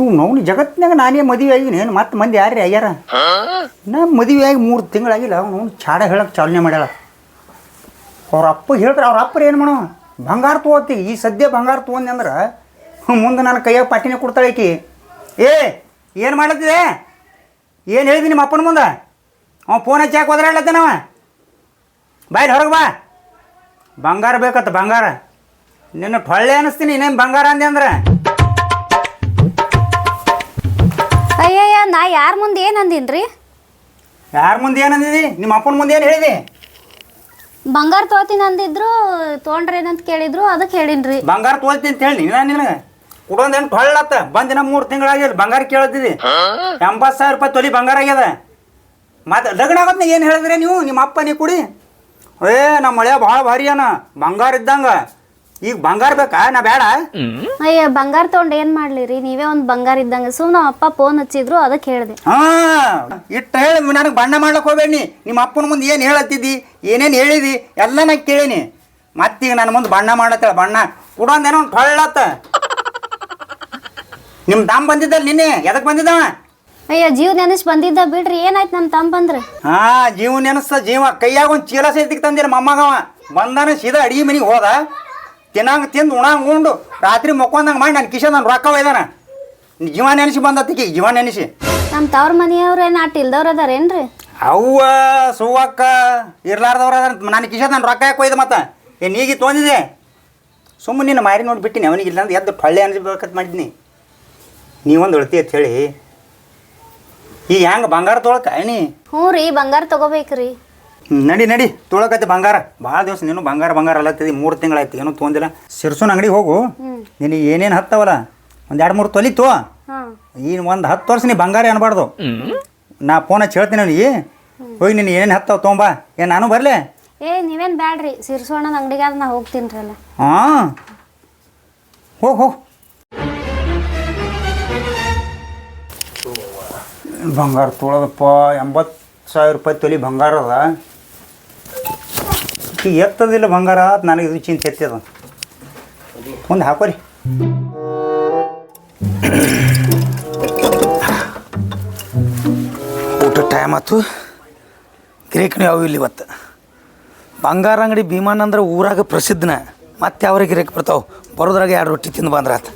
ಇವು ನೋಡಿ ಜಗತ್ತಿನಾಗ ನಾನೇ ಮದುವೆ ಆಗಿನಿ. ಏನು ಮತ್ತೆ ಮಂದಿ ಯಾರ್ರಿ ಆಗ್ಯಾರ ನಾ ಮದುವೆ ಆಗಿ ಮೂರು ತಿಂಗಳಾಗಿಲ್ಲ. ಅವ್ನು ಚಾಡ ಹೇಳಕ್ಕೆ ಚಾಲನೆ ಮಾಡ್ಯಾಳ. ಅವ್ರ ಅಪ್ಪ ಹೇಳ್ತಾರೆ, ಅವ್ರ ಅಪ್ಪರು ಏನು ಮಾಡೋ ಬಂಗಾರ ತೊಗೋತಿ. ಈ ಸದ್ಯ ಬಂಗಾರ ತೊಗೊಂಡೆ ಅಂದ್ರೆ ಮುಂದೆ ನನ್ನ ಕೈಯಾಗ ಪಾಟಿನೇ ಕೊಡ್ತಾಳೆ ಆಕಿ. ಏ, ಏನು ಮಾಡತ್ತಿದೆ ಏನು ಹೇಳಿದಿ ನಿಮ್ಮ ಅಪ್ಪನ ಮುಂದೆ? ಅವ ಫೋನ್ ಹಚ್ಚಿ ಯಾಕೆ ಹೋದ್ರಾಡ್ಲತ್ತೇನವ ಬಾಯ್ಲಿ ಹೊರಗೆ ಬಾ. ಬಂಗಾರ ಬೇಕತ್ತ ಬಂಗಾರ. ನಿನ್ನ ಹೊಳ್ಳೆ ಅನ್ನಿಸ್ತೀನಿ ಇನ್ನೇನು ಬಂಗಾರ ಅಂದೆ ಅಂದ್ರೆ? ನಾ ಯಾರ ಮುಂದೆ ಏನು ಅಂದಿನ್ರಿ? ಯಾರ ಮುಂದೆ ಏನು ಅಂದಿದಿ? ನಿಮ್ಮ ಅಪ್ಪನ ಮುಂದೆ ಏನು ಹೇಳಿದಿ? ಬಂಗಾರ ತೋತೀನಿ ಅಂದಿದ್ರು ತೊಗೊಂಡ್ರೇನಂತ ಕೇಳಿದ್ರು ಅದಕ್ಕೆ ಹೇಳಿನ್ರಿ. ಬಂಗಾರ ತೋಲ್ತೀನಿ ಅಂತ ಹೇಳಿ ನಾನು ನಿನಗೆ? ಕೊಡೋದೇನು ಟೊಳ್ಳತ್ತ ಬಂದಿನ ಮೂರು ತಿಂಗಳಾಗ್ಯದ ಬಂಗಾರ ಕೇಳತ್ತಿದಿ ಎಂಬತ್ತು ಸಾವಿರ ರೂಪಾಯಿ ತೊಲಿ ಬಂಗಾರ ಆಗ್ಯದ. ಮತ್ತೆ ಲಗ್ನ ಆಗೋದ್ನ ಏನು ಹೇಳಿದ್ರೆ ನೀವು? ನಿಮ್ಮ ಅಪ್ಪ ನೀ ಕುಡಿ. ಏ ನಮ್ಮ ಮಳೆ ಭಾಳ ಭಾರಿ ಅನ. ಬಂಗಾರ ಇದ್ದಂಗ. ಈಗ ಬಂಗಾರ ಬೇಕಾ? ನಾ ಬೇಡ. ಅಯ್ಯ ಬಂಗಾರ ತಗೊಂಡ್ ಏನ್ ಮಾಡ್ಲಿ ರೀ ನೀವೇ ಒಂದ್ ಬಂಗಾರ ಇದ್ದಂಗ. ಸುಮ್ ನಮ್ಮ ಅಪ್ಪ ಫೋನ್ ಹಚ್ಚಿದ್ರು ಅದಕ್ಕೆ ಹೇಳ್ದೆ. ಹಾ ಇಟ್ಟು ಹೇಳಿ ನನಗೆ ಬಣ್ಣ ಮಾಡ್ಲಕ್ ಹೋಗ್ಬೇಡಿ. ನಿಮ್ಮ ಅಪ್ಪನ ಮುಂದೆ ಏನು ಹೇಳತ್ತಿದ್ದಿ? ಏನೇನ್ ಹೇಳಿದಿ? ಎಲ್ಲ ನಾ ಕೇಳೀನಿ. ಮತ್ತೀಗ ನನ್ನ ಮುಂದೆ ಬಣ್ಣ ಮಾಡತ್ತೇಳ ಬಣ್ಣ. ಕುಡೊಂದೇನೋ ಒಂದು ಟೊಳ್ಳತ್ತ ನಿಮ್ಮ ತಮ್ಮ ಬಂದಿದ್ದಲ್ಲ ನಿನ್ನೆ? ಎದಕ್ಕೆ ಬಂದಿದ್ದವ? ಅಯ್ಯ ಜೀವ ನೆನೆಸ್ ಬಂದಿದ್ದ ಬಿಡ್ರಿ. ಏನಾಯ್ತು ನಮ್ಮ ತಮ್ಮ ಬಂದ್ರೆ? ಹಾ ಜೀವ ನೆನಸ್ತ ಜೀವ. ಕೈಯಾಗ ಒಂದ್ ಚೀಲ ಸೇತಿಗೆ ತಂದಿರ ಮಮ್ಮಗವ ಬಂದಾನ ಸೀದಾ ಅಡಿಗೆ ಮನಿಗೆ ಹೋದ. ತಿನ್ನಂಗೆ ತಿಂದು ಉಣಂಗ ಉಂಡು. ರಾತ್ರಿ ಮಕ್ಕೊಂದಂಗೆ ಮಾಡಿ ನನ್ನ ಕಿಶನ್ ನನ್ನ ರೊಕ್ಕ ಒಯ್ದಾನ. ಜೀವ ನೆನೆಸಿ ಬಂದತ್ತಿಗೆ ಜೀವ ನೆನಸಿ. ನಮ್ಮ ತವ್ರ ಮನೆಯವ್ರು ಏನು ಆಟ ಇಲ್ದವ್ರು ಅದಾರೇನ್ರಿ? ಅವ್ವ ಸುವ್ವಕ್ಕ ಇರ್ಲಾರ್ದವ್ರ ನನ್ನ ಕಿಶನ್ ನನ್ನ ರೊಕ್ಕ ಯಾಕೆ ಒಯ್ದು ಮತ್ತೆ? ಏನು ಈಗ ತೊಂದಿದೆ? ಸುಮ್ಮನೆ ನಿನ್ನ ಮಾರಿ ನೋಡಿ ಬಿಟ್ಟಿನಿ ಅವನಿಗೆ ಇಲ್ಲ ಅಂದ್ರೆ ಎದ್ದು ಪಳ್ಳೆ ಅನಿಸ್ಬೇಕಂತ ಮಾಡಿದ್ನಿ. ನೀವೊಂದು ಅಳ್ತಿ ಅಂತ ಹೇಳಿ. ಈಗ ಹೆಂಗೆ ಬಂಗಾರ ತೊಳಕ ನೀ ಹ್ಞೂ ರೀ ಬಂಗಾರ ತಗೋಬೇಕ್ರಿ. ನಡಿ ನಡಿ. ತೊಳಕತ್ತೆ ಬಂಗಾರ. ಭಾಳ ದಿವಸ ನೀನು ಬಂಗಾರ ಬಂಗಾರ ಅಲ್ಲತ್ತಿದಿ. ಮೂರು ತಿಂಗಳಾಯ್ತು ಏನೂ ತೊಗೊಂದಿಲ್ಲ ಸಿರ್ಸುನ ಅಂಗಡಿಗೆ ಹೋಗು. ನಿನಗೆ ಏನೇನು ಹತ್ತವಲ್ಲ? ಒಂದು ಎರಡು ಮೂರು ತೊಲಿ ತೋ ಹಾಂ. ಈಗ ಒಂದು ಹತ್ತು ವರ್ಷ ನೀ ಬಂಗಾರ ಅನ್ಬಾರ್ದು. ನಾ ಫೋನ್ ಹಚ್ಚಿ ಹೇಳ್ತೀನಿ ಅವನಿಗೆ. ಹೋಗಿ ನೀನು ಏನೇನು ಹತ್ತವ ತೊಗೊಂಬಾ ಏನು ನಾನು ಬರಲೇ? ಏ ನೀವೇನು ಬ್ಯಾಡ್ರಿ. ಸಿರ್ಸೋಣದ ಅಂಗಡಿಗೆ ನಾ ಹೋಗ್ತೀನಿ ಹಾಂ. ಹೋಗಿ ಹೋಗಿ. ಬಂಗಾರ ತೊಳದಪ್ಪ. ಎಂಬತ್ತು ಸಾವಿರ ರೂಪಾಯಿ ತೊಲಿ ಬಂಗಾರ ಅದ. ಈಗ ಎತ್ತದಿಲ್ಲ ಬಂಗಾರ ನನಗೆ ಇದು ಚಿಂತೆ ಎತ್ತದ. ಮುಂದೆ ಹಾಕೋರಿ. ಊಟ ಟೈಮ್ ಆಯ್ತು ಗಿರೇಕಣಿ ಯಾವ ಇಲ್ಲಿ ಇವತ್ತು. ಬಂಗಾರ ಅಂಗಡಿ ಭೀಮಾನ್ ಅಂದ್ರೆ ಊರಾಗ ಪ್ರಸಿದ್ಧನ. ಮತ್ತೆ ಯಾವ ಗಿರೇಕ್ ಬರ್ತಾವೆ? ಬರೋದ್ರಾಗ ಎರಡು ರೊಟ್ಟಿ ತಿಂದು ಬಂದ್ರಾತ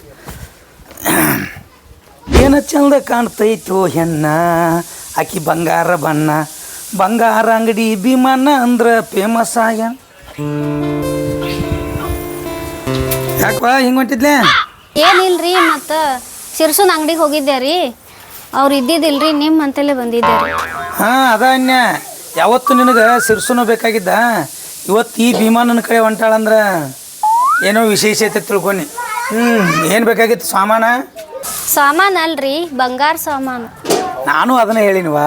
ಏನ ಚಂದ ಕಾಣ್ತೈತೋ ಹೆಣ್ಣ, ಆಕಿ ಬಂಗಾರ ಬಣ್ಣ. ಬಂಗಾರ ಅಂಗಡಿ ಭೀಮಣ್ಣ ಅಂದ್ರ ಫೇಮಸ್ ಆಗ ಯಾಕಪ್ಪ ಹಿಂಗೆ ಹೊಂಟಿದ್ಲೆ? ಏನಿಲ್ರಿ ಮತ್ತ ಸಿರ್ಸುನ ಅಂಗಡಿಗೆ ಹೋಗಿದ್ದೆ ರೀ. ಅವ್ರು ಇದ್ದಿದ್ದಿಲ್ರಿ ನಿಮ್ಮ ಅಂತಲೇ ಬಂದಿದ್ದೆ ರೀ. ಹಾಂ ಅದ ಅನ್ಯ. ಯಾವತ್ತು ನಿನಗೆ ಸಿರ್ಸುನ ಬೇಕಾಗಿದ್ದ? ಇವತ್ತು ಈ ಭೀಮಾನನ ಕಡೆ ಹೊಂಟಾಳಂದ್ರ ಏನೋ ವಿಶೇಷತೆ ತಿಳ್ಕೊನಿ. ಹ್ಮ್ ಏನು ಬೇಕಾಗಿತ್ತು ಸಾಮಾನ? ಸಾಮಾನು ಅಲ್ರಿ ಬಂಗಾರ ಸಾಮಾನು. ನಾನು ಅದನ್ನ ಹೇಳಿನವಾ.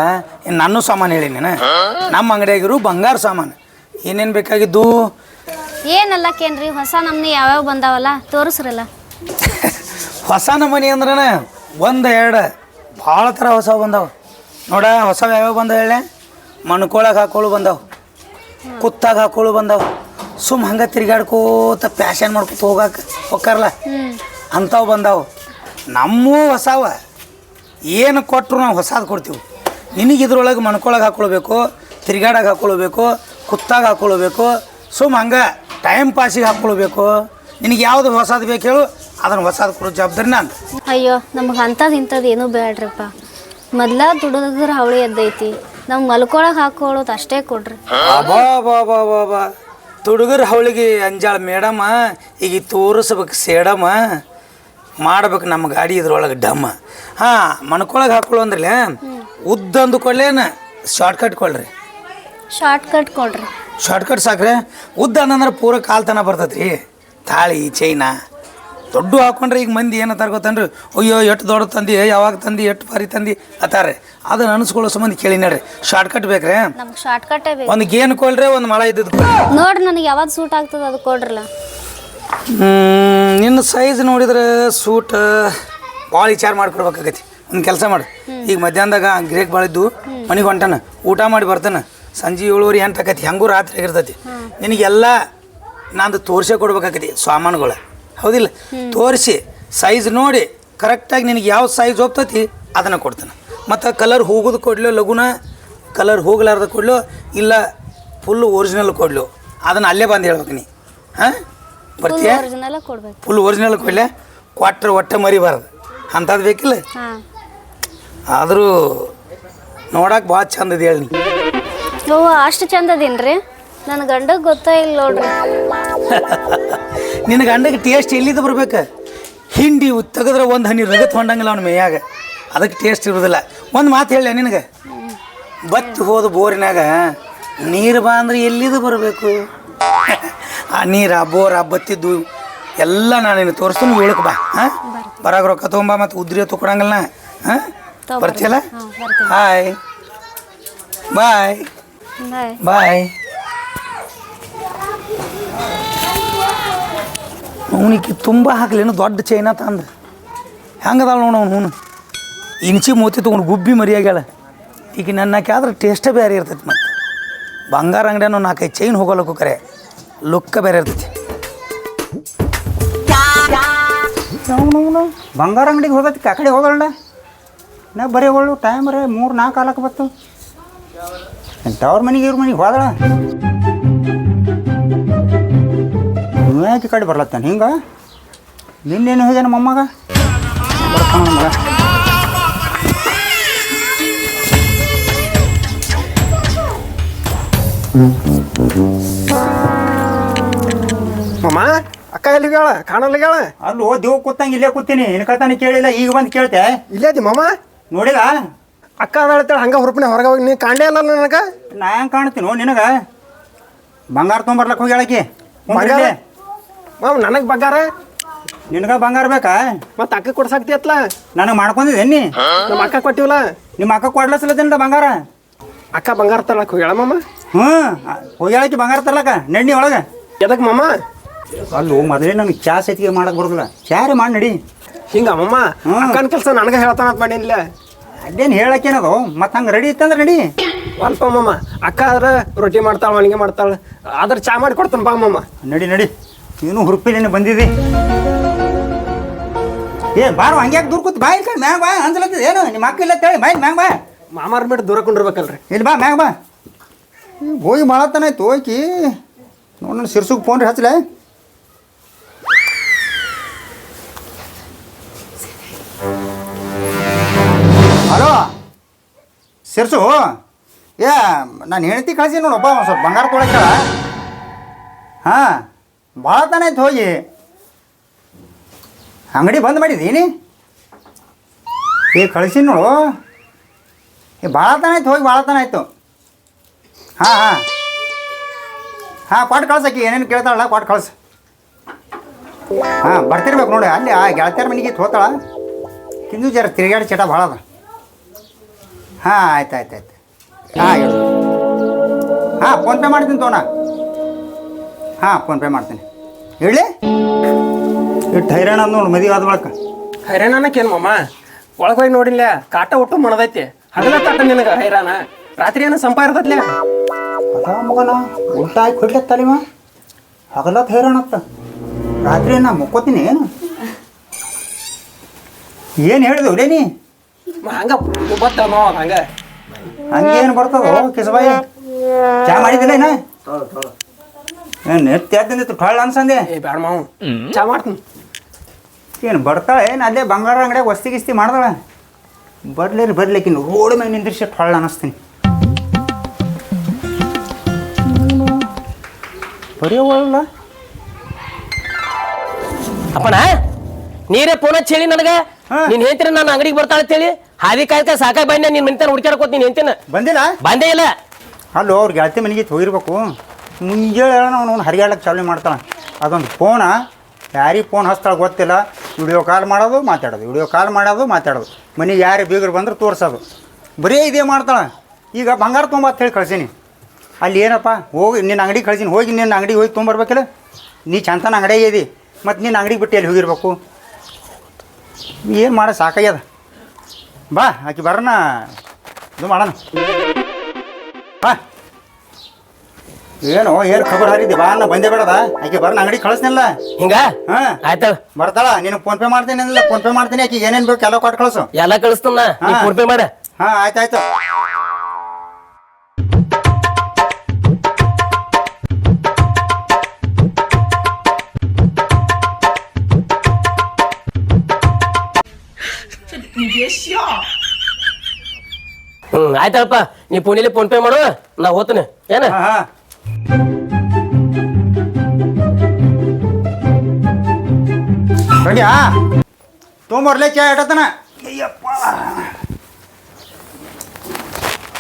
ನನ್ನ ಸಾಮಾನು ಹೇಳಿನ ನಮ್ಮ ಅಂಗಡಿಯಾಗಿರು ಬಂಗಾರ ಸಾಮಾನು. ಏನೇನು ಬೇಕಾಗಿದ್ದು? ಏನಲ್ಲ ಕೇನ್ರಿ ಹೊಸ ನಮ್ನಿ ಯಾವ್ಯಾವ ಬಂದಾವಲ್ಲ ತೋರಿಸ್ರಲ್ಲ. ಹೊಸ ನಮನಿ ಅಂದ್ರನ ಒಂದು ಎರಡು. ಭಾಳ ಥರ ಹೊಸ ಬಂದಾವ. ನೋಡ ಹೊಸ ಯಾವ್ಯಾವ ಬಂದಾವ ಹೇಳೆ ಮಣ್ಕೊಳಗೆ ಹಾಕೊಳ್ಳು ಬಂದಾವ. ಕುತ್ತಾಗ ಹಾಕೊಳ್ಳು ಬಂದಾವ. ಸುಮ್ ಹಂಗೆ ತಿರ್ಗಾಡ್ಕೋತ ಪ್ಯಾಶನ್ ಮಾಡ್ಕೊತ ಹೋಗಾಕ ಹೋಗ್ಕಾರಲ್ಲ ಹ್ಞೂ ಅಂಥವು ಬಂದಾವ. ನಮ್ಮೂ ಹೊಸವ. ಏನು ಕೊಟ್ಟರು ನಾವು ಹೊಸದು ಕೊಡ್ತೀವಿ. ನಿನಗೆ ಇದ್ರೊಳಗೆ ಮಣ್ಕೊಳಗೆ ಹಾಕ್ಕೊಳ್ಬೇಕು ತಿರ್ಗಾಡಾಗ ಹಾಕ್ಕೊಳ್ಬೇಕು ಕುತ್ತಾಗ ಹಾಕ್ಕೊಳ್ಬೇಕು ಸುಮ್ಮ ಹಂಗೆ ಟೈಮ್ ಪಾಸಿಗೆ ಹಾಕ್ಕೊಳ್ಬೇಕು ನಿನಗೆ ಯಾವುದು ಹೊಸದು ಬೇಕು ಹೇಳು ಅದನ್ನು ಹೊಸದು ಕೊಡೋ ಜವಾಬ್ದಾರಿ ನಾನು ಅಯ್ಯೋ ನಮ್ಗೆ ಅಂಥದ್ದು ಇಂಥದ್ದು ಏನೂ ಬೇಡ್ರಪ್ಪ. ಮೊದ್ಲ ದುಡಿದ್ರ ಅವಳಿ ಎದ್ದೈತಿ. ನಮ್ಗೆ ಮಲ್ಕೊಳಗೆ ಹಾಕೊಳ್ಳೋದು ಅಷ್ಟೇ ಕೊಡ್ರಿ. ಅಬಾ ಬಾ ಬಾ ಬಾ ಬಾ ತುಡುಗರ ಹವಳಿಗೆ ಅಂಜಾಳ ಮೇಡಮ್ಮ ಈಗ ತೋರಿಸ್ಬೇಕು ಸೇಡಮ್ಮ ಮಾಡ್ಬೇಕು ನಮ್ಮ ಗಾಡಿ ಇದ್ರೊಳಗೆ ಡಮ್ಮ ಹಾಂ ಮಣ್ಕೊಳಗೆ ಹಾಕೊಳ್ಳೋ ಅಂದ್ರಲ್ಲ ಉದ್ದ ಅಂದುಕೊಳ್ಳೇನ ಶಾರ್ಟ್ಕಟ್ ಕೊಳ್ರಿ ಶಾರ್ಟ್ಕಟ್ ಕೊಡ್ರಿ. ಶಾರ್ಟ್ಕಟ್ ಸಾಕ್ರೆ ಉದ್ದ ಅಂದ್ರೆ ಪೂರ ಕಾಲ್ತನ ಬರ್ತೈತಿ ರೀ ತಾಳಿ ಚೈನಾ ದೊಡ್ಡ ಹಾಕೊಂಡ್ರೆ ಈಗ ಮಂದಿ ಏನು ಗೊತ್ತನ್ರಿ? ಅಯ್ಯೋ ಎಷ್ಟು ದೊಡ್ಡ ತಂದಿ ಯಾವಾಗ ತಂದಿ ಎಷ್ಟು ಬಾರಿ ತಂದಿ ಅತ್ತಾರೆ ಅದನ್ನ ಅನಿಸ್ಕೊಳ್ಳೋ ಸಂಬಂಧ ಕೇಳಿ ನೋಡ್ರಿ. ಶಾರ್ಟ್ಕಟ್ ಬೇಕ್ರೆ? ನಮ್ಗೆ ಬೇಕು. ಒಂದು ಗೇನ್ ಕೊಳ್ರೆ ಒಂದು ಮಳೆ ಇದ್ದದ್ದು ನೋಡ್ರಿ ನನಗೆ ಯಾವಾಗ ಸೂಟ್ ಆಗ್ತದೆ ಅದು ಕೊಡ್ರಲ್ಲ. ನಿನ್ನ ಸೈಜ್ ನೋಡಿದ್ರೆ ಸೂಟ್ ಭಾಳ ವಿಚಾರ ಮಾಡ್ಕೊಡ್ಬೇಕಾಗತಿ. ಒಂದು ಕೆಲಸ ಮಾಡು. ಈಗ ಮಧ್ಯಾಹ್ನದಾಗ ಗ್ರೇಕ್ ಭಾಳಿದ್ದು ಮನೆಗೆ ಹೊಂಟಾನ. ಊಟ ಮಾಡಿ ಬರ್ತಾನೆ. ಸಂಜೆ ಏಳುವರೆ ಎಂಟು ಆಕತಿ. ಹೆಂಗೂ ರಾತ್ರಿ ಆಗಿರ್ತೈತಿ. ನಿನಗೆಲ್ಲ ನಾನು ತೋರಿಸೇ ಕೊಡ್ಬೇಕಾಗತಿ ಸಾಮಾನುಗಳು. ಹೌದಿಲ್ಲ? ತೋರಿಸಿ ಸೈಜ್ ನೋಡಿ ಕರೆಕ್ಟಾಗಿ ನಿನಗೆ ಯಾವ ಸೈಜ್ ಹೋಗ್ತೈತಿ ಅದನ್ನು ಕೊಡ್ತಾನೆ. ಮತ್ತು ಕಲರ್ ಹೋಗೋದು ಕೊಡ್ಲೋ ಲಗುನ ಕಲರ್ ಹೋಗ್ಲಾರ್ದ ಕೊಡ್ಲೋ ಇಲ್ಲ ಫುಲ್ ಒರಿಜಿನಲ್ ಕೊಡ್ಲೋ ಅದನ್ನು ಅಲ್ಲೇ ಬಂದು ಹೇಳ್ಬೇಕು ನೀ. ಹಾಂ? ಬರ್ತೀಯ? ಒರಿಜಿನಲ್ ಕೊಡ್ಬೇಕು. Full original ಕೊಡ್ಲೆ? ಕ್ವಾಟ್ರ್ ಒಟ್ಟೆ ಮರಿಬಾರದು. ಅಂಥದ್ದು ಬೇಕಿಲ್ಲ? ಹಾಂ. ಆದರೂ ನೋಡಕ್ಕೆ ಭಾಳ ಚಂದ ಇದೆ ಹೇಳಿ ನೋ ಓ ಅಷ್ಟು ಚಂದ ಅದೇನ್ರಿ ನನ್ನ ಗಂಡ ಗೊತ್ತಾ ಇಲ್ಲ ನೋಡ್ರಿ. ನಿನ್ನ ಗಂಡಗೆ ಟೇಸ್ಟ್ ಎಲ್ಲಿದ್ದು ಬರ್ಬೇಕು? ಹಿಂಡಿ ತೆಗೆದ್ರೆ ಒಂದು ಹನಿ ರಗತ್ ಹೊಂಡಂಗಿಲ್ಲ ಅವ್ನ ಮೇಯಾಗ. ಅದಕ್ಕೆ ಟೇಸ್ಟ್ ಇರೋದಿಲ್ಲ. ಒಂದು ಮಾತು ಹೇಳ ನಿನಗೆ? ಬತ್ತಿ ಹೋದ ಬೋರಿನಾಗ ನೀರು ಬಾ ಅಂದ್ರೆ ಎಲ್ಲಿದು ಬರಬೇಕು? ಆ ನೀರ ಬೋರ ಬತ್ತಿದ್ದು ಎಲ್ಲ ನಾನು ನಿನ್ನ ತೋರಿಸ್ತೀನಿ ಉಳಕ್ ಬಾ. ಹಾಂ? ಬರಾಗ ರೊಕ್ಕ ತೊಗೊಂಬ ಮತ್ತು ಉದ್ರಿ ತೊಗೊಳಂಗಿಲ್ಲ ಹಾಂ? ಬರ್ತೀಯಲ್ಲ? ಹಾಯ್ ಬಾಯ್ ಬಾಯ್ ಬಾಯ್ ಅವನಿಗೆ ತುಂಬ ಹಾಕ್ಲೇನು ದೊಡ್ಡ ಚೈನ ತಂದ ಹೆಂಗದಾಳ ನೋಡು ಅವ್ನು ಹೂನು. ಇಂಚಿ ಮೋತಿ ತೊಗೊಂಡು ಗುಬ್ಬಿ ಮರಿಯಾಗ್ಯಾಳ. ಈಗ ನನ್ನಕ್ಕೆ ಆದ್ರೆ ಟೇಸ್ಟೇ ಬೇರೆ ಇರ್ತೈತಿ ಮತ್ತು. ಬಂಗಾರ ಅಂಗಡಿಯನ್ನು ನಾಲ್ಕೈದು ಚೈನ್ ಹೋಗಲಕ್ಕು ಕರೆ. ಲುಕ್ಕ ಬೇರೆ ಇರ್ತೈತಿ. ಬಂಗಾರ ಅಂಗಡಿಗೆ ಹೋಗತ್ತೆ ಆ ಕಡೆ ಹೋಗಲ್ಲ ನಾ ಬರೀ ಹೋಳು ಟೈಮ್ ಬರೀ ಮೂರು, ನಾಲ್ಕು ಕಾಲಕ್ಕೆ ಬತ್ತು. ಅವ್ರ ಮನೆಗೆ ಇವ್ರ ಮನೆಗೆ ಹೋದಳ. ಯಾಕೆ ಕಡೆ ಬರ್ಲತ್ತಾನೆ? ಹಿಂಗೆ? ನಿನ್ನೇನು ಹೋಗ್ಯಾನ ಮೊಮ್ಮಗ ಬರ್ತಾನ ಮಾಮ ಅಕ್ಕ ಎಲ್ಲಿಗಾಳ? ಕಾಣಲ್ಲಿಗಾಳ? ಅಲ್ಲಿ ಓ ದೇವ್ ಕೂತಂಗ ಇಲ್ಲೇ ಕೂತೀನಿ. ಇನ್ಕತಾನೆ ಕೇಳಿಲ್ಲ ಈಗ ಬಂದು ಕೇಳ್ತೆ. ಇಲ್ಲೇ ಅದಿ ಮಾಮ. ನೋಡಿಲ್ಲ? ಅಕ್ಕ ಹೇಳ್ತಾಳೆ ಹಂಗ ಹೊರಪಿನ ಹೊರಗೆ ಹೋಗಿ ನೀ ಕಾಣಲೇ ಇಲ್ಲ ನನಗೆ? ನಾ ಹೆಂಗೆ ಕಾಣ್ತೀನೋ ನಿನಗ? ಬಂಗಾರ ತೊಗೊಂಬರ್ಲಕ್ಕೆ ಹೇಳಕ್ಕೆ ಬಂಗಾರ? ಮಾಮ ನನಗೆ ಬಂಗಾರ? ನಿನಗ ಬಂಗಾರ ಬೇಕಾ? ಮತ್ತೆ ಅಕ್ಕ ಕೊಡ್ಸಾಕ್ತಿ ಅತ್ಲ ನನಗೆ ಮಾಡ್ಕೊಂಡಿದ್ದೆ ಎನ್ನಿ ನಮ್ಮ ಅಕ್ಕ ಕೊಟ್ಟಿವಲ್ಲ? ನಿಮ್ಮ ಅಕ್ಕ ಕೊಡ್ಲಸಲದಿಂದ ಬಂಗಾರ? ಅಕ್ಕ ಬಂಗಾರ ತರಕ್ ಹೋಗ್ಯಾಳ ಮಾಮ? ಹ್ಞೂ ಹೋಗ್ಯಾಳಕಿ ಬಂಗಾರ ತರ್ಲಕ್ಕ ನೆಣ್ಣಿ ಒಳಗೆ. ಎದಕ್ ಮಾಮ? ಅಲ್ಲೋ ಮೊದಲೇ ನನಗೆ ಚಾ ಸತಿಗೆ ಮಾಡಕ್ಕೆ ಬರೋದಿಲ್ಲ. ಚಾರೆ ಮಾಡಿ ನಡಿ. ಹಿಂಗ ಅಮ್ಮಮ್ಮ. ಅಕ್ಕನ ಕೆಲಸ ನನಗೆ ಹೇಳ್ತಾನ ಅಂತ ಮಾಡಿಲ್ಲ ಅದೇನು ಹೇಳಕ್ಕೇನದು ಮತ್ತೆ ಹಂಗೆ ರೆಡಿ ಇತ್ತಂದ್ರೆ ನಡಿ. ಅಲ್ಪ ಅಮ್ಮಮ್ಮ ಅಕ್ಕ ಆದ್ರೆ ರೊಟ್ಟಿ ಮಾಡ್ತಾಳ ಮನೆಗೆ ಮಾಡ್ತಾಳ. ಆದ್ರೆ ಚಾ ಮಾಡಿ ಕೊಡ್ತಾನ ಬಾ ಅಮ್ಮಮ್ಮ. ನಡಿ ನಡಿ. ನೀನು ಹುರುಪಿಲೇನೆ ಬಂದಿದ್ದಿ ಏ ಬಾರೋ ಹಂಗ್ಯಾಕೆ ದೂರ ಕೂತ್ ಬಾ ಇಲ್ಲಿ ಕಡೆ ಮ್ಯಾಗ ಬಾ ಅಂದ್ಲತ್ತದ ಏನು ನಿಮ್ಮ ಅಕ್ಕ ಇಲ್ಲ ತೇಳಿ ಬಾಯ್ ಮ್ಯಾಗ ಬಾ. ಮಾಮಾರ್ ಬಿಟ್ಟು ದೂರ ಕೊಂಡಿರ್ಬೇಕಲ್ರಿ. ಇಲ್ಲಿ ಬಾ ಮ್ಯಾಗ ಬಾ. ಹೋಗಿ ಮಾಡತ್ತಾನಾಯ್ತು ಹೋಗಿ ನೋಡೋಣ ಸಿರ್ಸುಗೆ ಫೋನ್ ರೀ ಹಚ್ಚಲೆ ಸಿರ್ಸು. ಏ, ನಾನು ಹೆಂಡತಿ ಕಳಿಸಿ ನೋಡಪ್ಪ ಒಂದು ಸ್ವಲ್ಪ ಬಂಗಾರ ತೊಳಕಳ ಹಾಂ ಭಾಳ ತಾನೇ ಆಯ್ತು ಹೋಗಿ. ಅಂಗಡಿ ಬಂದ್ ಮಾಡಿದ್ದೀನಿ ಏ ಕಳಿಸಿ ನೋಡು. ಏ ಭಾಳ ತಾನೇ ಆಯ್ತು ಹೋಗಿ ಭಾಳ ತಾನೇ ಆಯ್ತು. ಹಾಂ ಹಾಂ. ಹಾಂ ಕೊಟ್ಟು ಕಳ್ಸಕ್ಕೆ ಏನೇನು ಕೇಳ್ತಾಳಲ್ಲ ಕೊಟ್ಟು ಕಳ್ಸು. ಹಾಂ, ಬರ್ತಿರ್ಬೇಕು ನೋಡಿ, ಅಲ್ಲಿ ಆ ಗೆಳತಿಯರ ಮನೆಗೆ ತೋತಾಳ. ತಿಂದು ಜರ ತಿರುಗಾಡಿ ಚಟ ಭಾಳ ಅದ. ಹಾಂ ಆಯ್ತು ಆಯ್ತು ಆಯ್ತು. ಹಾಂ ಹೇಳು. ಹಾಂ ಫೋನ್ಪೇ ಮಾಡ್ತೀನಿ ತೋಣ. ಹಾಂ ಫೋನ್ಪೇ ಮಾಡ್ತೀನಿ. ಹೇಳಿ? ಇಟ್ಟು ಹೈರಾಣ ನೋಡಿ ಮದುವೆ ಆದ ಬಳಕ ಹೈರಾಣಕ್ಕೇನು ಮಾಮ? ಒಳಗೆ ಹೋಗಿ ನೋಡಿಲ್ಲ ಕಾಟ ಒಟ್ಟು ಮಣದೈತಿ. ಹಗಲ ಕಾಟ ನಿನಗೆ ಹೈರಾಣ. ರಾತ್ರಿ ಏನೋ ಸಂಪ ಇರ್ತೈತ್ಲೆ ಅದ ಮಗನ ಉಲ್ಟಾ ಆಗಿ ಕೊಡ್ಲತ್ತಲಿವ ಹಗಲತ್ ಹೈರಾಣತ್ತ ರಾತ್ರಿ ನಾ ಮುಕ್ಕೋತೀನಿ ಏನು? ಏನು ಹೇಳಿದವ್ರೇ ನೀ ಹಂಗ ಬತ್ತ ಮಾವ ಹಂಗ? ಹಂಗೇನು ಬರ್ತದೋ ಕಿಸಬಾಯಿ? ಚಾ ಮಾಡಿದಿಲ್ಲ ಏನ ನೆತ್ತಿತ್ತು ಟೊಳ್ಳ ಅನ್ಸಂದೆ? ಏ ಬ್ಯಾಡ ಮಾವು. ಚಾ ಮಾಡ್ತೀನಿ. ಏನು ಬರ್ತಾಳೆ ಏನು ಅಲ್ಲೇ ಬಂಗಾರ ಅಂಗಡಿಯಾಗ ವಸ್ತಿ ಗಿಸ್ತಿ ಮಾಡ್ದಳ? ಬರ್ಲಿರಿ ಬರ್ಲಿಕ್ಕಿನ ರೋಡ್ ಮೇಲೆ ನಿಂದ್ರಿಸಿ ಟೊಳ್ಳ ಅನಿಸ್ತೀನಿ. ಬರೆಯೋವಲ್ಲ ಅಪ್ಪಣ ನೀರೇ ಫೋನ್ ಹಚ್ಚಿ ಹೇಳಿ ನನಗ. ಹಾ. ನೀನ್ ಹೇಳ್ತೀರ ನಾನು ಅಂಗಡಿಗೆ ಬರ್ತಾಳೆ ಅಂತೇಳಿ ಹಾದಿ ಕಾಯ್ಕ ಸಾಕಾಗ ಬಂದೆ ನಿನ್ ಮನಿತನ ಹುಡ್ಕ್ಯಾಡ್ಕೋತ ನೀನ್ ಹೇಳ್ತೀನಿ ಬಂದಿಲ್ಲ? ಬಂದೇ ಇಲ್ಲ. ಅಲ್ಲೋ ಅವ್ರ ಗೆಳತಿ ಮನೆಗೆ ಹೋಗಿರ್ಬೇಕು. ಮುಂಜಾನೆ ಅವನು ಹರಿಯಾಡಕ್ಕೆ ಚಾಲನೆ ಮಾಡ್ತಾಳೆ ಅದೊಂದು ಫೋನ ಯಾರಿಗೆ ಫೋನ್ ಹಚ್ತಾಳೆ ಗೊತ್ತಿಲ್ಲ. ವಿಡಿಯೋ ಕಾಲ್ ಮಾಡೋದು ಮಾತಾಡೋದು. ವಿಡಿಯೋ ಕಾಲ್ ಮಾಡೋದು ಮಾತಾಡೋದು. ಮನೆಗೆ ಯಾರು ಬೀಗರು ಬಂದ್ರೆ ತೋರಿಸೋದು. ಬರೀ ಇದೇ ಮಾಡ್ತಾಳೆ. ಈಗ ಬಂಗಾರ ತೊಂಬ ಅಂತ ಹೇಳಿ ಕಳ್ಸೀನಿ. ಅಲ್ಲಿ ಏನಪ್ಪ? ಹೋಗಿ ನಿನ್ನ ಅಂಗಡಿ ಕಳ್ಸೀನಿ. ಹೋಗಿ ನಿನ್ನ ಅಂಗಡಿ ಹೋಗಿ ತೊಗೊಂಬರ್ಬೇಕಿಲ್ಲ ನೀ ಚಂತನ ಅಂಗಡಿ ಇದಿ. ಮತ್ತು ನಿನ್ನ ಅಂಗಡಿ ಬಿಟ್ಟು ಎಲ್ಲಿ ಹೋಗಿರ್ಬೇಕು? ಏನು ಮಾಡೋ ಸಾಕಾಗ್ಯದ. ಬಾ ಆಕಿ ಬರೋಣ. ಇದು ಮಾಡೋಣ. ಬಾ. ಏನು ಏನು ಖಬರ್ ಹಾರಿದ್ದೆ? ಬಾ ನಾ ಬಂದೇ ಬೇಡದ ಆಕೆ ಬರೋಣ ಅಂಗಡಿ ಕಳಿಸ್ನಿಲ್ಲ. ಹಿಂಗ? ಹಾ. ಆಯ್ತು. ಬರ್ತಾಳ ನೀನು ಫೋನ್ ಪೇ ಮಾಡ್ತೀನಿ ಅಂದಿಲ್ಲ ಫೋನ್ ಪೇ ಮಾಡ್ತೀನಿ ಆಕಿ ಏನೇನ್ ಬೇಕು ಎಲ್ಲ ಕೊಟ್ಟು ಕಳಿಸು. ಎಲ್ಲ ಕಳಿಸ್ತಾನ. ಫೋನ್ ಪೇ ಮಾಡ. ಹಾ ಆಯ್ತಾಯ್ತು ಹ್ಮ್ ಆಯ್ತಳಪ್ಪ ನೀ ಪುಣೆಲಿ ಫೋನ್ ಪೇ ಮಾಡು ನಾ ಹೋಗ್ತೀನಿ. ಏನ? ಹಾ ಹಾ. ರೆಡಿಯಾ ತೊಗೊಂಬರ್ಲೆ ಚಾ ಇಡತನ ಅಯ್ಯಪ್ಪ.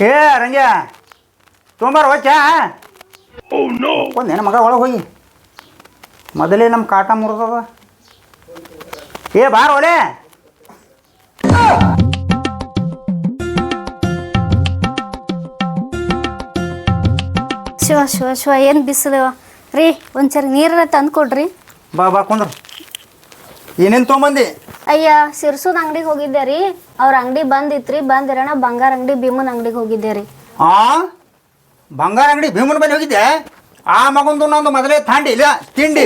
ಏ ರಂಗ್ಯ ತೊಗೊಂಬಾರ ಚಾ. ಒಂದೇನ ಮಗ ಒಳಗೆ ಹೋಗಿ. ಮೊದಲೇ ನಮ್ಮ ಕಾಟ ಮುರಿದದ. ಏ ಬಾರ ಒಲೆ. ಶಿವ ಶಿವ ಶಿವ ಏನು ಬಿಸಿಲು? ರೀ ಒಂದ್ಸರಿ ನೀರನ್ನ ತಂದು ಕೊಡ್ರಿ. ಬಾ ಬಾ ಕುಂದ್ರ. ಏನೇನು ತೊಗೊಂಬಂದಿ? ಅಯ್ಯ ಸಿರ್ಸುದ್ ಅಂಗಡಿಗೆ ಹೋಗಿದ್ದೆ ರೀ. ಅವ್ರ ಅಂಗಡಿ ಬಂದಿತ್ರಿ ಬಂದಿರೋಣ ಬಂಗಾರ ಅಂಗಡಿ ಭೀಮನ್ ಅಂಗಡಿಗೆ ಹೋಗಿದ್ದೆ ರೀ. ಆ? ಬಂಗಾರ ಅಂಗಡಿ ಭೀಮನ ಬಳಿ ಹೋಗಿದ್ದೆ? ಆ ಮಗಂದು ನಂದು ಮೊದಲೇ ತಾಂಡಿ ಇಲ್ಲ ತಿಂಡಿ.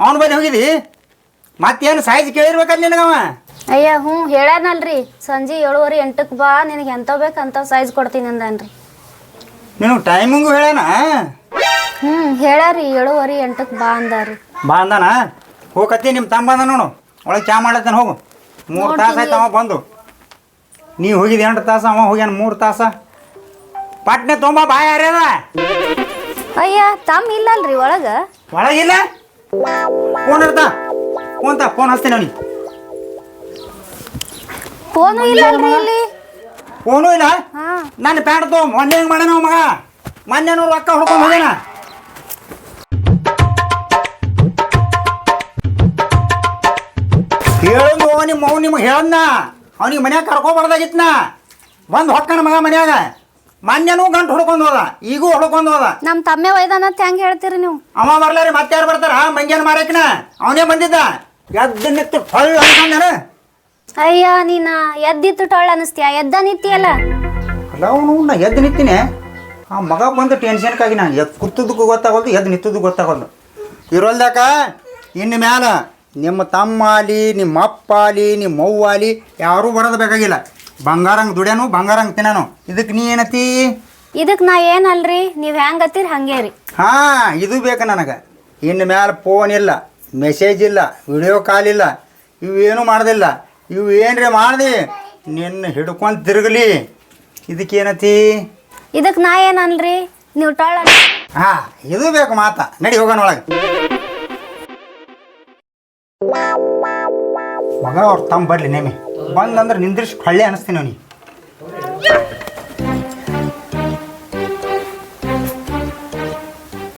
ಅವನ ಬಳಿ ಹೋಗಿದಿ ಮತ್ತೇನು ಸೈಜ್ ಕೇಳಿರ್ಬೇಕಲ್ಲ ನಿನಗವ? ಅಯ್ಯ ಹ್ಞೂ ಹೇಳ್ಯಾನಲ್ರಿ ಸಂಜೆ ಏಳುವರೆ ಎಂಟಕ್ಕೆ ಬಾ ನಿನಗೆ ಎಂತ ಬೇಕು ಅಂತ ಸೈಜ್ ಕೊಡ್ತೀನಿ ಅಂದನ್ರಿ. ನೀನು ಟೈಮಿಂಗು ಹೇಳ್ಯಾನ ಹ್ಞೂ ಹೇಳ್ಯಾರಿ ಏಳುವರೆ ಎಂಟಕ್ಕೆ ಬಾ ಅಂದಾರಿ. ಬಾ ಅಂದಾನ? ಹೋಗತ್ತಿ ನಿಮ್ಮ ತಮ್ಮ ಬಂದ ನೋಡು. ಒಳಗೆ ಚಾ ಮಾಡ್ಲತ್ತಾನ ಹೋಗು. ಮೂರು ತಾಸು ಆಯ್ತು ಅವ ಬಂದು. ನೀ ಹೋಗಿದ್ ಎಂಟು ತಾಸು ಅವ ಹೋಗ್ಯಾನ ಮೂರು ತಾಸ. ಪಟ್ನೆ ತೊಂಬ ಬಾ ಯಾರ್ಯದ ಅಯ್ಯ ತಮ್ಮ ಇಲ್ಲಲ್ರಿ ಒಳಗೆ? ಒಳಗಿಲ್ಲ ಫೋನ್ ಇರ್ತಾ? ಫೋನ್ ತಾ ಫೋನ್ ಹಚ್ತೀನಿ ಅವನಿಗೆ. ಫೋನು ಇಲ್ಲಲ್ರಿ ಇಲ್ಲಿ ಫೋನು ಇಲ್ಲ? ಹಾಂ. ನನ್ನ ಪ್ಯಾಂಟ್ ತಗೋ ಮೊನ್ನೆ ಹೆಂಗ್ ಮಾಡ್ಯಾನ ಅವ ಮಗ? ಮೊನ್ನೆ ನೂರು ರೊಕ್ಕ ಹೊಡ್ಕೊಂಡು ಹೋಗ್ಯಾನ. ಹೇಳಿದ್ನು ನಿಮ್ಮ ಅವ್ನು ನಿಮಗೆ ಹೇಳದ್ನ. ಅವನಿಗೆ ಮನ್ಯಾಗ ಕರ್ಕೊಬಾರ್ದಾಗಿತ್ನ. ಬಂದು ಹೊಕ್ಕನ ಮಗ ಮನ್ಯಾಗ. ಮೊನ್ನೆನೂ ಗಂಟು ಹೊಡ್ಕೊಂಡು ಹೋದ ಈಗೂ ಹೊಡ್ಕೊಂಡು ಹೋದ. ನಮ್ಮ ತಮ್ಮೆ ಒಯ್ದಾನಂತ ಹೆಂಗ್ ಹೇಳ್ತೀರಿ ನೀವು? ಅವ ಬರ್ಲಾರಿ ಮತ್ತೆ ಯಾರು ಬರ್ತಾರ? ಮಂಗ್ಯಾನ ಮಾರಕ್ನ. ಅವನೇ ಬಂದಿದ್ದ. ಎದ್ದು ನಿತ್ತು ಫಲ್ ಅನ್ಕೊಂಡೇನ ಅಯ್ಯ ನೀನ ಎದ್ದಿತ್ತು ಟೊಳ್ಳ ಅನಿಸ್ತೀಯ ಎದ್ದ ನಿತ್ತಿಯಲ್ಲ ಅಲ್ಲ ಅವನು ನಾ ಎದ್ದು ನಿಂತೀನಿ. ಆ ಮಗ ಬಂದು ಟೆನ್ಷನ್ಕಾಗಿ ನಾನು ಎದ್ದು ಕೂತದಕ್ಕೂ ಗೊತ್ತಾಗೋದು ಎದ್ದು ನಿಂತದ್ದು ಗೊತ್ತಾಗೋದು ಇರೋಲ್ದಾಕ ಇನ್ನು ಮ್ಯಾಲ ನಿಮ್ಮ ತಮ್ಮ ಆಲಿ ನಿಮ್ಮ ಅಪ್ಪ ಆಲಿ ನಿಮ್ಮ ಅವ್ವ ಆಲಿ ಯಾರೂ ಬರೋದು ಬೇಕಾಗಿಲ್ಲ. ಬಂಗಾರಂಗೆ ದುಡ್ಯಾನು ಬಂಗಾರಂಗೆ ತಿನ್ನಾನು. ಇದಕ್ಕೆ ನೀ ಏನತಿ? ಇದಕ್ಕೆ ನಾ ಏನಲ್ರಿ? ನೀವು ಹೆಂಗತ್ತೀರಿ ಹಂಗೆ ರೀ. ಹಾಂ ಇದು ಬೇಕು ನನಗೆ. ಇನ್ನು ಮ್ಯಾಲ ಫೋನ್ ಇಲ್ಲ ಮೆಸೇಜ್ ಇಲ್ಲ ವಿಡಿಯೋ ಕಾಲ್ ಇಲ್ಲ ಇವೇನು ಮಾಡೋದಿಲ್ಲ. ಇವು ಏನ್ರಿ ಮಾಡ್ದಿ ನಿನ್ನ ಹಿಡ್ಕೊಂಡು ತಿರುಗಲಿ. ಇದಕ್ಕೇನತಿ ಇದಕ್ಕೆ ನಾ ಏನಲ್ರಿ ನೀವು ಟಾಳ ಹಾ ಇದು ಬೇಕು ಮಾತ. ನಡಿ ಹೋಗೋಣ ಒಳಗೆ. ಮಗ ಅವ್ರು ತಮ್ಮ ಬರ್ಲಿ ನೇಮಿ. ಬಂದಂದ್ರೆ ನಿಂದ್ರಿಸಿ ಹಳ್ಳಿ ಅನಿಸ್ತೀನಿ ಅವನಿಗೆ.